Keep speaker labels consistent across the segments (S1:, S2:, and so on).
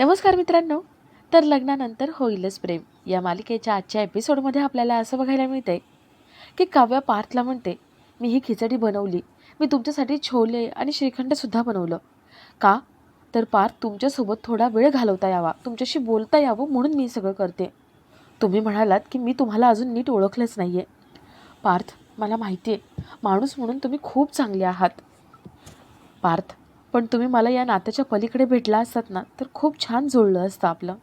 S1: नमस्कार मित्रांनो. तर लग्नानंतर होईलच प्रेम. या मालिकेच्या आजच्या एपिसोडमध्ये आपल्याला असं बघायला मिळतंय की काव्या पार्थला म्हणते मी ही खिचडी बनवली. मी तुमच्यासाठी छोले आणि श्रीखंडसुद्धा बनवलं. का? तर पार्थ तुमच्यासोबत थोडा वेळ घालवता यावा. तुमच्याशी बोलता यावं म्हणून मी सगळं करते. तुम्ही म्हणालात की मी तुम्हाला अजून नीट ओळखलंच नाही आहे पार्थ मला माहिती आहे माणूस म्हणून तुम्ही खूप चांगले आहात. पार्थ पण तुम्ही मला या नात्याच्या पलीकडे भेटला असतात ना तर खूप छान जुळलं असतं आपलं.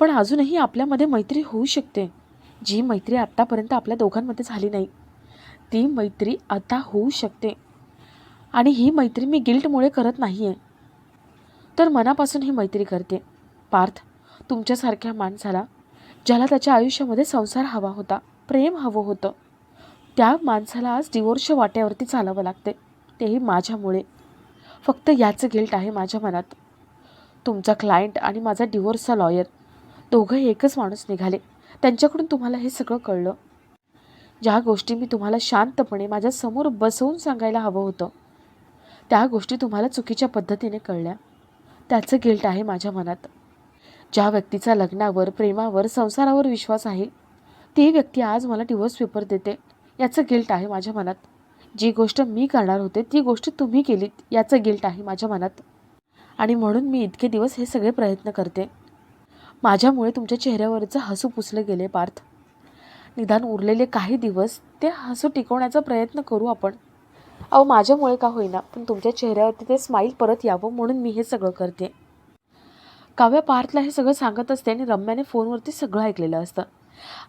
S1: पण अजूनही आपल्यामध्ये मैत्री होऊ शकते. जी मैत्री आत्तापर्यंत आपल्या दोघांमध्ये झाली नाही ती मैत्री आता होऊ शकते. आणि ही मैत्री मी गिल्टमुळे करत नाही आहे तर मनापासून ही मैत्री करते. पार्थ तुमच्यासारख्या माणसाला ज्याला त्याच्या आयुष्यामध्ये संसार हवा होता प्रेम हवं होतं त्या माणसाला आज डिवोर्सच्या वाट्यावरती चालावं लागते. तेही माझ्यामुळे. फक्त याचं गिल्ट आहे माझ्या मनात. तुमचा क्लायंट आणि माझा डिवोर्सचा लॉयर दोघं एकच माणूस निघाले. त्यांच्याकडून तुम्हाला हे सगळं कळलं. ज्या गोष्टी मी तुम्हाला शांतपणे माझ्यासमोर बसवून सांगायला हवं होतं त्या गोष्टी तुम्हाला चुकीच्या पद्धतीने कळल्या. त्याचं गिल्ट आहे माझ्या मनात. ज्या व्यक्तीचा लग्नावर प्रेमावर संसारावर विश्वास आहे ती व्यक्ती आज मला डिवोर्स पेपर देते याचं गिल्ट आहे माझ्या मनात. जी गोष्ट मी करणार होते ती गोष्ट तुम्ही केलीत याचं गिल्ट आहे माझ्या मनात. आणि म्हणून मी इतके दिवस हे सगळे प्रयत्न करते. माझ्यामुळे तुमच्या चेहऱ्यावरचं हसू पुसलं गेले पार्थ. निदान उरलेले काही दिवस ते हसू टिकवण्याचा प्रयत्न करू आपण. अहो माझ्यामुळे का होईना पण तुमच्या चेहऱ्यावरती ते स्माईल परत यावं म्हणून मी हे सगळं करते. काव्या पार्थला हे सगळं सांगत असते आणि रम्याने फोनवरती सगळं ऐकलेलं असतं.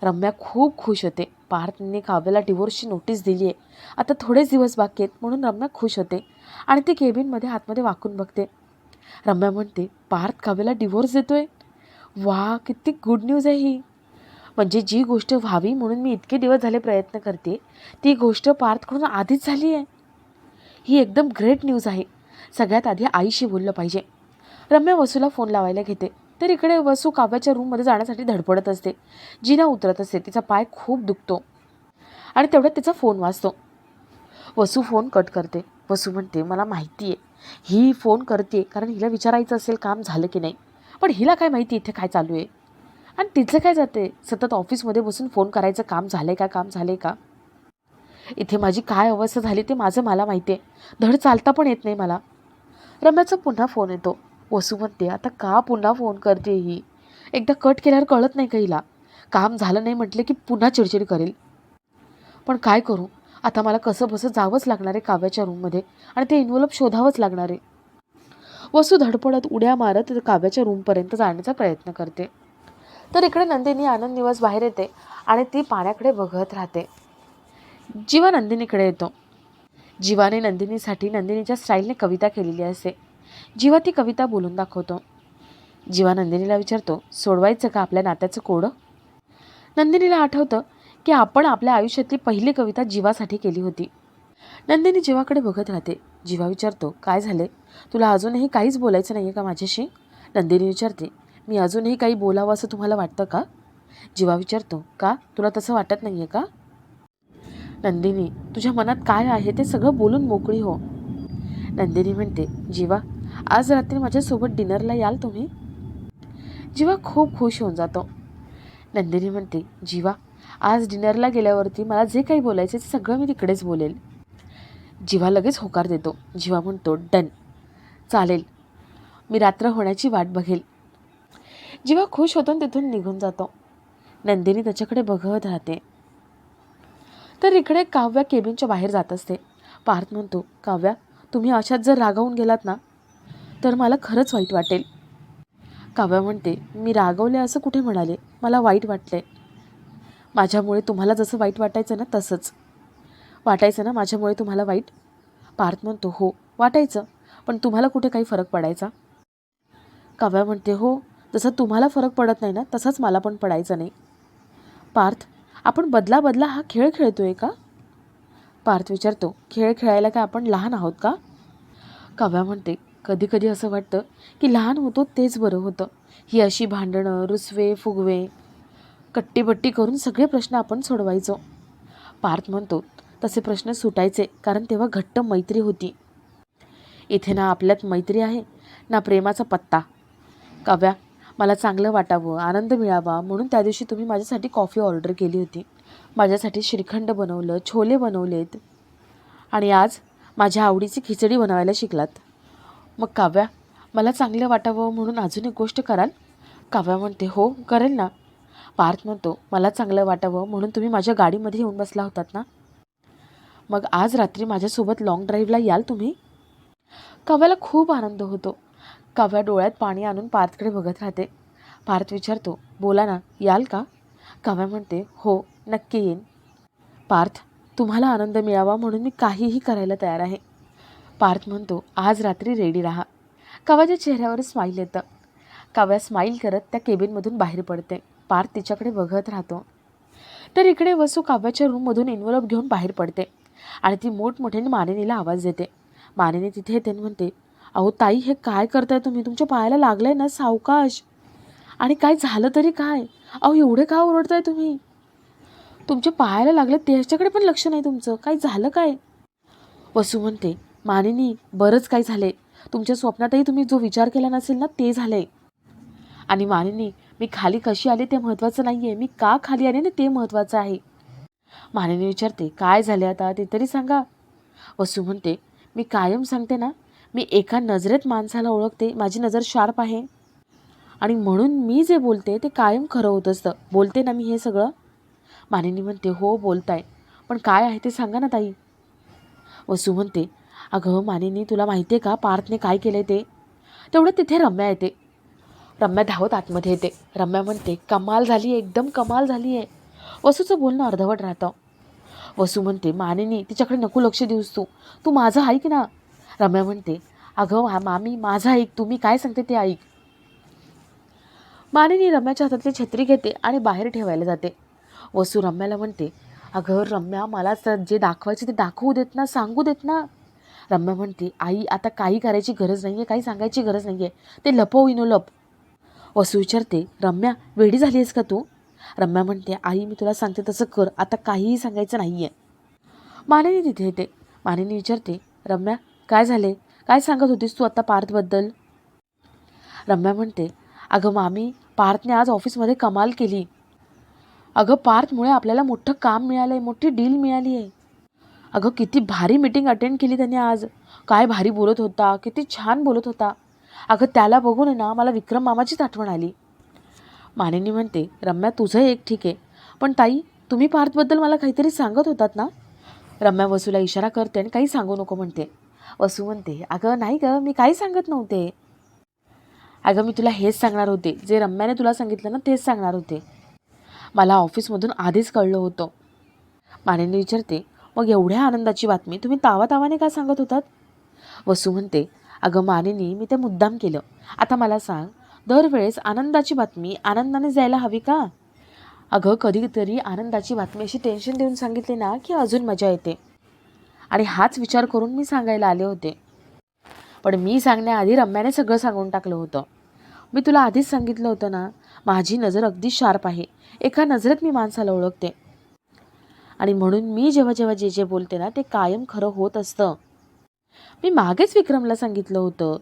S1: रम्या खूप खुश होते. पार्थने काव्याला डिवोर्सची नोटीस दिली आहे आता थोडेच दिवस बाकी आहेत म्हणून रम्या खुश होते आणि ती केबिनमध्ये आतमध्ये वाकून बघते. रम्या म्हणते पार्थ काव्याला डिवोर्स देतोय? वा किती गुड न्यूज आहे ही. म्हणजे जी गोष्ट व्हावी म्हणून मी इतके दिवस झाले प्रयत्न करते ती गोष्ट पार्थकडून आधीच झाली आहे. ही एकदम ग्रेट न्यूज आहे. सगळ्यात आधी आईशी बोललं पाहिजे. रम्या वसूला फोन लावायला घेते. तर इकडे वसू काव्याच्या रूममध्ये जाण्यासाठी धडपडत असते. जिना उतरत असते. तिचा पाय खूप दुखतो. आणि तेवढ्यात तिचा फोन वाजतो. वसू फोन कट करते. वसू म्हणते मला माहिती आहे ही फोन करते कारण हिला विचारायचं असेल काम झालं की नाही. पण हिला काय माहिती इथे काय चालू आहे? आणि तिचं काय जाते? सतत ऑफिसमध्ये बसून फोन करायचं काम झालं आहे का? काम झालं आहे का? इथे माझी काय अवस्था झाली ते माझं मला माहिती आहे धड चालता पण येत नाही मला. रम्याचा पुन्हा फोन येतो. वसू म्हणते आता का पुन्हा फोन करते ही? एकदा कट केल्यावर कळत नाही का हिला? काम झालं नाही म्हटलं की पुन्हा चिडचिड करेल. पण काय करू? आता मला कसं बसं जावंच लागणार आहे काव्याच्या रूममध्ये आणि ते इन्व्हॉल्व शोधावंच लागणार आहे. वसू धडपडत उड्या मारत काव्याच्या रूमपर्यंत जाण्याचा प्रयत्न करते. तर इकडे नंदिनी आनंद निवास बाहेर येते आणि ती पाण्याकडे बघत राहते. जीवा नंदिनीकडे येतो. जीवाने नंदिनीसाठी नंदिनीच्या स्टाईलने कविता केलेली असते. जीवा ती कविता बोलून दाखवतो. जीवा नंदिनीला विचारतो सोडवायचं का आपल्या नात्याचं कोडं? नंदिनीला आठवतं की आपण आपल्या आयुष्यातली पहिली कविता जीवासाठी केली होती. नंदिनी जीवाकडे बघत राहते. जीवा विचारतो काय झाले? तुला अजूनही काहीच बोलायचं नाही आहे का माझ्याशी? नंदिनी विचारते मी अजूनही काही बोलावं असं तुम्हाला वाटतं का? जीवा विचारतो का? तुला तसं वाटत नाही आहे का? नंदिनी तुझ्या मनात काय आहे ते सगळं बोलून मोकळी हो. नंदिनी म्हणते जीवा आज रात्री माझ्यासोबत डिनरला याल तुम्ही? जीवा खूप खुश होऊन जातो. नंदिनी म्हणते जीवा आज डिनरला गेल्यावरती मला जे काही बोलायचं ते सगळं मी तिकडेच बोलेल. जीवा लगेच होकार देतो. जीवा म्हणतो डन. चालेल. मी रात्र होण्याची वाट बघेल. जीवा खुश होतो आणि तिथून निघून जातो. नंदिनी त्याच्याकडे बघत राहते. तर इकडे काव्या केबिनच्या बाहेर जात असते. पार्थ म्हणतो काव्या तुम्ही अशात जर रागावून गेलात ना तर मला खरंच वाईट वाटेल. काव्या म्हणते मी रागवले असं कुठे म्हणाले? मला वाईट वाटले माझ्यामुळे तुम्हाला जसं वाईट वाटायचं ना तसंच. वाटायचं ना माझ्यामुळे तुम्हाला वाईट? पार्थ म्हणतो हो वाटायचं. पण तुम्हाला कुठे काही फरक पडायचा? काव्या म्हणते हो जसं तुम्हाला फरक पडत नाही ना तसाच मला पण पडायचा नाही. पार्थ आपण बदला बदला हा खेळ खेळतोय का? पार्थ विचारतो खेळ खेळायला काय आपण लहान आहोत का? काव्या म्हणते कधी कधी असं वाटतं की लहान होतो तेच बरं होतं. ही अशी भांडणं रुसवे फुगवे कट्टीबट्टी करून सगळे प्रश्न आपण सोडवायचो. पार्थ म्हणतो तसे प्रश्न सुटायचे कारण तेव्हा घट्ट मैत्री होती. इथे ना आपल्यात मैत्री आहे ना प्रेमाचा पत्ता. काव्या मला चांगलं वाटावं आनंद मिळावा म्हणून त्या दिवशी तुम्ही माझ्यासाठी कॉफी ऑर्डर केली होती. माझ्यासाठी श्रीखंड बनवलं छोले बनवलेत आणि आज माझ्या आवडीची खिचडी बनवायला शिकलात. मग काव्या मला चांगलं वाटावं म्हणून अजून एक गोष्ट कराल? काव्या म्हणते हो करेल ना. पार्थ म्हणतो मला चांगलं वाटावं म्हणून तुम्ही माझ्या गाडीमध्ये येऊन बसला होतात ना? मग आज रात्री माझ्यासोबत लाँग ड्राईव्हला याल तुम्ही? काव्याला खूप आनंद होतो. काव्या डोळ्यात पाणी आणून पार्थकडे बघत राहते. पार्थ विचारतो बोला ना याल का? काव्या म्हणते हो नक्की येईन. पार्थ तुम्हाला आनंद मिळावा म्हणून मी काहीही करायला तयार आहे. पार्थ म्हणतो आज रात्री रेडी राहा. काव्याच्या चेहऱ्यावर स्माईल येतं. काव्या स्माईल करत त्या केबिनमधून बाहेर पडते. पार्थ तिच्याकडे बघत राहतो. तर इकडे वसू काव्याच्या रूममधून इन्व्हलप घेऊन बाहेर पडते आणि ती मोठमोठ्याने मानिनीला आवाज देते. मानिनी तिथे येते म्हणते अहो ताई हे काय करताय तुम्ही? तुमच्या पायाला लागलंय ना सावकाश? आणि काय झालं तरी काय? अहो एवढे का ओरडताय तुम्ही? तुमच्या पायाला लागलं त्याच्याकडे पण लक्ष नाही तुमचं. काय झालं काय? वसू म्हणते मानिनी बरंच काही झाले तुमच्या स्वप्नातही तुम्ही जो विचार केला नसेल ना ते झालंय. आणि मानिनी मी खाली कशी आले ते महत्त्वाचं नाही आहे मी का खाली आले ना ते महत्त्वाचं आहे? मानिनी विचारते काय झाले आता? ते तरी सांगा. वसू म्हणते मी कायम सांगते ना मी एका नजरेत माणसाला ओळखते माझी नजर शार्प आहे. आणि म्हणून मी जे बोलते ते कायम खरं होत असतं. बोलते ना मी हे सगळं? मानिनी म्हणते हो बोलताय. पण काय आहे ते सांगा ना ताई. वसू म्हणते अगं मानिनी तुला माहिती आहे का पार्थने काय केलं ते? तेवढं तिथे रम्या येते. रम्या धावत आतमध्ये येते. रम्या म्हणते कमाल झाली आहे एकदम कमाल झाली आहे वसूचं बोलणं अर्धवट राहतं. वसू म्हणते मानिनी तिच्याकडे नको लक्ष देऊस तू. तू माझं ऐक ना. रम्या म्हणते अगं मा- मामी माझं ऐक. तू मी काय सांगते ते ऐक. मानिनी रम्याच्या हातातली छत्री घेते आणि बाहेर ठेवायला जाते. वसू रम्याला म्हणते अगं रम्या मला जे दाखवायचे ते दाखवू देत ना सांगू देत ना. रम्या म्हणते आई आता काही करायची गरज नाही आहे काही सांगायची गरज नाही आहे ते लपव इनो लप. वसू विचारते रम्या वेडी झाली आहेस का तू? रम्या म्हणते आई मी तुला सांगते तसं कर आता काहीही सांगायचं नाही आहे मानिनी तिथे येते. मानिनी विचारते रम्या काय झाले? काय सांगत होतीस तू आता पार्थबद्दल? रम्या म्हणते अगं मामी पार्थने आज ऑफिसमध्ये कमाल केली. अगं पार्थमुळे आपल्याला मोठं काम मिळालं आहे मोठी डील मिळाली आहे अगं किती भारी मीटिंग अटेंड केली त्याने आज. काय भारी बोलत होता किती छान बोलत होता. अगं त्याला बघून ना मला विक्रम मामाचीच आठवण आली. मानेनी म्हणते रम्या तुझं एक ठीक आहे. पण ताई तुम्ही पार्थबद्दल मला काहीतरी सांगत होतात ना? रम्या वसूला इशारा करते आणि काही सांगू नको म्हणते. वसू म्हणते अगं नाही गं मी काही सांगत नव्हते. अगं मी तुला हेच सांगणार होते. जे रम्याने तुला सांगितलं ना तेच सांगणार होते. मला ऑफिसमधून आधीच कळलं होतं. मानेने विचारते मग एवढ्या आनंदाची बातमी तुम्ही तावातावाने का सांगत होतात? वसू म्हणते अगं मानेनी मी ते मुद्दाम केलं. आता मला सांग दरवेळेस आनंदाची बातमी आनंदाने जायला हवी का? अगं कधीतरी आनंदाची बातमी अशी टेन्शन देऊन सांगितली ना की अजून मजा येते. आणि हाच विचार करून मी सांगायला आले होते. पण मी सांगण्याआधी रम्याने सगळं सांगून टाकलं होतं. मी तुला आधीच सांगितलं होतं ना माझी नजर अगदी शार्प आहे. एका नजरेत मी माणसाला ओळखते. आणि म्हणून मी जेव्हा जेव्हा जे जे बोलते ना ते कायम खरं होत असतं. मी मागेच विक्रमला सांगितलं होतं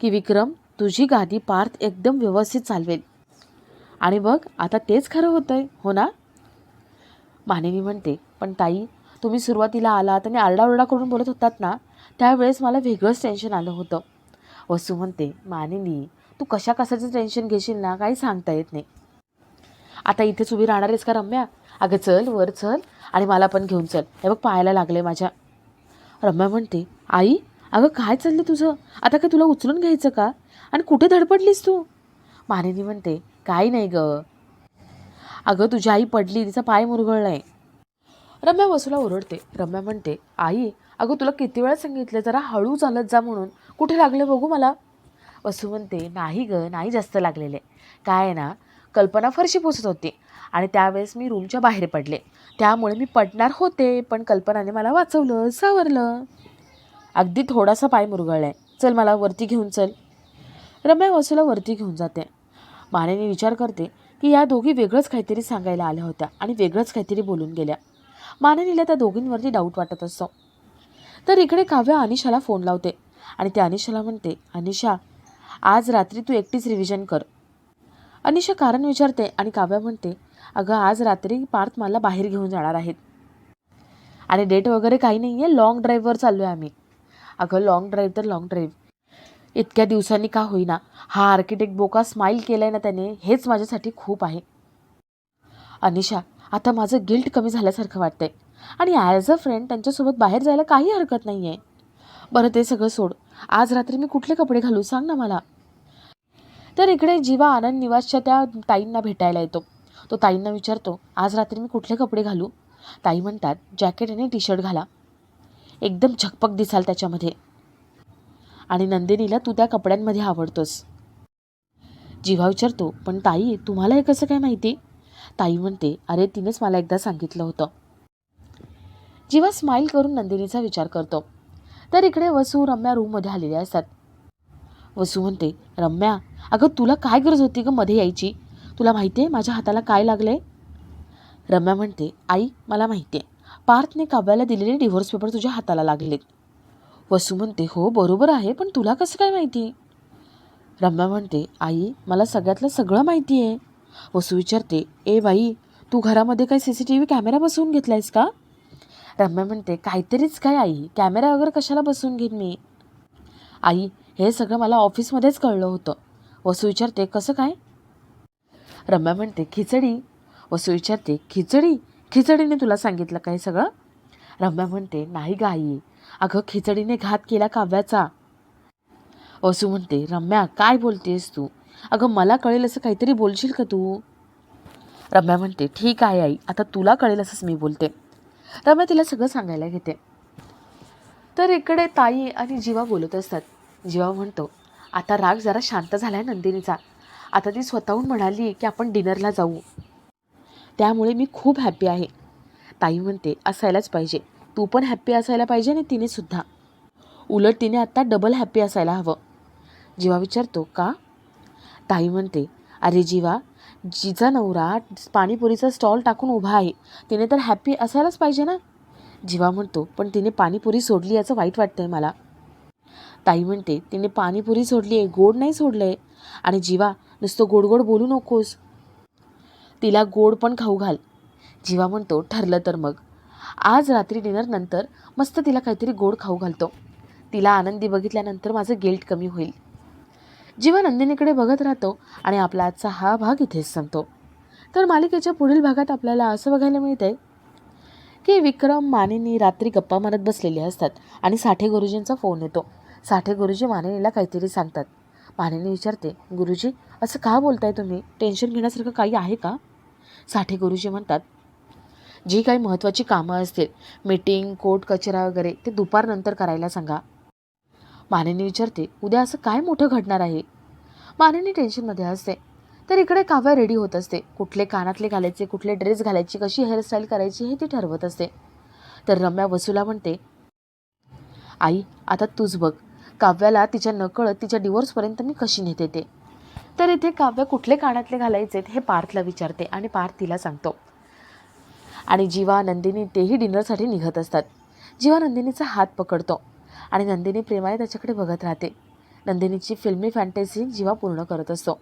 S1: की विक्रम तुझी गादी पार्थ एकदम व्यवस्थित चालवेल. आणि बघ आता तेच खरं होतं आहे हो ना? मानिनी म्हणते पण ताई तुम्ही सुरुवातीला आलात आणि आरडाओरडा करून बोलत होतात ना त्यावेळेस मला वेगळंच टेन्शन आलं होतं. वसू म्हणते मानिनी तू कशा कशाचं टेन्शन घेशील ना काही सांगता येत नाही. आता इथेच उभी राहणार आहेस का रम्या? अगं चल वर चल. आणि मला पण घेऊन चल. हे बघ पाहायला लागले माझ्या. रम्या म्हणते आई अगं काय चाललं तुझं? आता काय तुला उचलून घ्यायचं का? आणि कुठे धडपडलीस तू? मानिनी म्हणते काही नाही गं. अगं तुझी आई पडली तिचा पाय मुरगळला आहे रम्या वसूला ओरडते. रम्या म्हणते आई अगं तुला किती वेळा सांगितलं जरा हळू चालत जा म्हणून. कुठे लागले बघू मला? वसू म्हणते नाही गं नाही जास्त लागलेले. काय आहे ना कल्पना फरशी पोसत होती. आणि त्यावेळेस मी रूमच्या बाहेर पडले. त्यामुळे मी पडणार होते पण कल्पनाने मला वाचवलं सावरलं. अगदी थोडासा पाय मुरगळला आहे चल मला वरती घेऊन चल. रम्या वसूला वरती घेऊन जाते. मानेने विचार करते की या दोघी वेगळंच काहीतरी सांगायला आल्या होत्या आणि वेगळंच काहीतरी बोलून गेल्या. मानेनीला त्या दोघींवरती डाऊट वाटत असतो. तर इकडे काव्या अनिशाला फोन लावते आणि त्या अनिशाला म्हणते अनिशा आज रात्री तू एकटीच रिव्हिजन कर. अनिशा कारण विचारते आणि काव्या म्हणते अगं आज रात्री पार्थ मला बाहेर घेऊन जाणार आहेत. आणि डेट वगैरे काही नाही आहे लॉंग ड्राईव्हवर चाललो आहे आम्ही. अगं लॉंग ड्राईव्ह तर लॉंग ड्राईव्ह इतक्या दिवसांनी का होईना. हा आर्किटेक्ट बोका स्माईल केलाय ना त्याने हेच माझ्यासाठी खूप आहे. अनिशा आता माझं गिल्ट कमी झाल्यासारखं वाटतंय. आणि ॲज अ फ्रेंड त्यांच्यासोबत बाहेर जायला काही हरकत नाही आहे बरं ते सगळं सोड. आज रात्री मी कुठले कपडे घालू सांग ना मला. तर इकडे जीवा आनंद निवासच्या त्या ताईंना भेटायला येतो. तो ताईंना विचारतो आज रात्री मी कुठले कपडे घालू? ताई म्हणतात जॅकेट आणि टी शर्ट घाला. एकदम झकपक दिसाल त्याच्यामध्ये. आणि नंदिनीला तू त्या कपड्यांमध्ये आवडतोस. जीवा विचारतो पण ताई तुम्हाला हे कसं काय माहिती? ताई म्हणते अरे तिनेच मला एकदा सांगितलं होतं. जीवा स्माईल करून नंदिनीचा विचार करतो. तर इकडे वसू रम्या रूममध्ये आलेल्या असतात. वसू म्हणते रम्या अगं तुला काय गरज होती गं मध्ये यायची? तुला माहिती आहे माझ्या हाताला काय लागलं रम्या म्हणते आई मला माहिती आहे पार्थने काव्याला दिलेले डिव्होर्स पेपर तुझ्या हाताला लागलेत. वसू म्हणते हो बरोबर आहे पण तुला कसं काय माहिती? रम्या म्हणते आई मला सगळ्यातलं सगळं माहिती आहे वसू विचारते ए बाई तू घरामध्ये काय C C T V camera बसवून घेतलायस का? रम्या म्हणते काहीतरीच काय आई? कॅमेरा वगैरे कशाला बसवून घेईन मी? आई हे सगळं मला ऑफिसमध्येच कळलं होतं. वसू विचारते कसं काय? रम्या म्हणते खिचडी. वसू विचारते खिचडी? खिचडीने तुला सांगितलं काय सगळं? रम्या म्हणते नाही गाई अगं खिचडीने घात केला काव्याचा. वसू म्हणते रम्या काय बोलतेस तू? अगं मला कळेल असं काहीतरी बोलशील का तू? रम्या म्हणते ठीक आहे आई आता तुला कळेल असंच मी बोलते. रम्या तिला सगळं सांगायला घेते. तर इकडे ताई आणि जीवा बोलत असतात. जीवा म्हणतो आता राग जरा शांत झाला आहे नंदिनीचा. आता ती स्वतःहून म्हणाली की आपण डिनरला जाऊ. त्यामुळे मी खूप हॅप्पी आहे. ताई म्हणते असायलाच पाहिजे. तू पण हॅप्पी असायला पाहिजे आणि तिने सुद्धा. उलट तिने आत्ता डबल हॅप्पी असायला हवं. जीवा विचारतो का? ताई म्हणते अरे जीवा जिचा नवरा पाणीपुरीचा स्टॉल टाकून उभा आहे. तिने तर हॅप्पी असायलाच पाहिजे ना? जीवा म्हणतो पण तिने पाणीपुरी सोडली याचं वाईट वाटतंय मला. ताई म्हणते तिने पाणीपुरी सोडली आहे गोड नाही सोडलं आहे आणि जीवा नुसतं गोड गोड बोलू नकोस. तिला गोड पण खाऊ घाल. जीवा म्हणतो ठरलं तर मग. आज रात्री डिनर नंतर मस्त तिला काहीतरी गोड खाऊ घालतो. तिला आनंदी बघितल्यानंतर माझं गिल्ट कमी होईल. जीवा नंदिनीकडे बघत राहतो आणि आपला आजचा हा भाग इथेच संपतो. तर मालिकेच्या पुढील भागात आपल्याला असं बघायला मिळतंय की विक्रम मानेनी रात्री गप्पा मारत बसलेले असतात आणि साठे गुरुजींचा फोन येतो. साठे गुरुजी मानेनीला काहीतरी सांगतात. मानेनी विचारते गुरुजी असं का बोलताय तुम्ही? टेन्शन घेण्यासारखं काही आहे का? साठे गुरुजी म्हणतात जी काही महत्त्वाची कामं असतील मीटिंग कोर्ट कचरा वगैरे ते दुपारनंतर करायला सांगा. मानेनी विचारते उद्या असं काय मोठं घडणार आहे? मानेनी टेन्शनमध्ये असते तर इकडे काव्या रेडी होत असते. कुठले कानातले घालायचे कुठले ड्रेस घालायची कशी हेअरस्टाईल करायची हे ती ठरवत असते. तर रम्या वसूला म्हणते आई आता तूच बघ. काव्याला तिच्या नकळत तिच्या डिवोर्सपर्यंत मी कशी नेते ते? तर इथे काव्य कुठले कानातले घालायचे हे पार्थला विचारते आणि पार्थ तिला सांगतो. आणि जीवा नंदिनी तेही डिनरसाठी निघत असतात. जीवा नंदिनीचा हात पकडतो आणि नंदिनी प्रेमाने त्याच्याकडे बघत राहते. नंदिनीची फिल्मी फॅन्टसी जीवा पूर्ण करत असतो.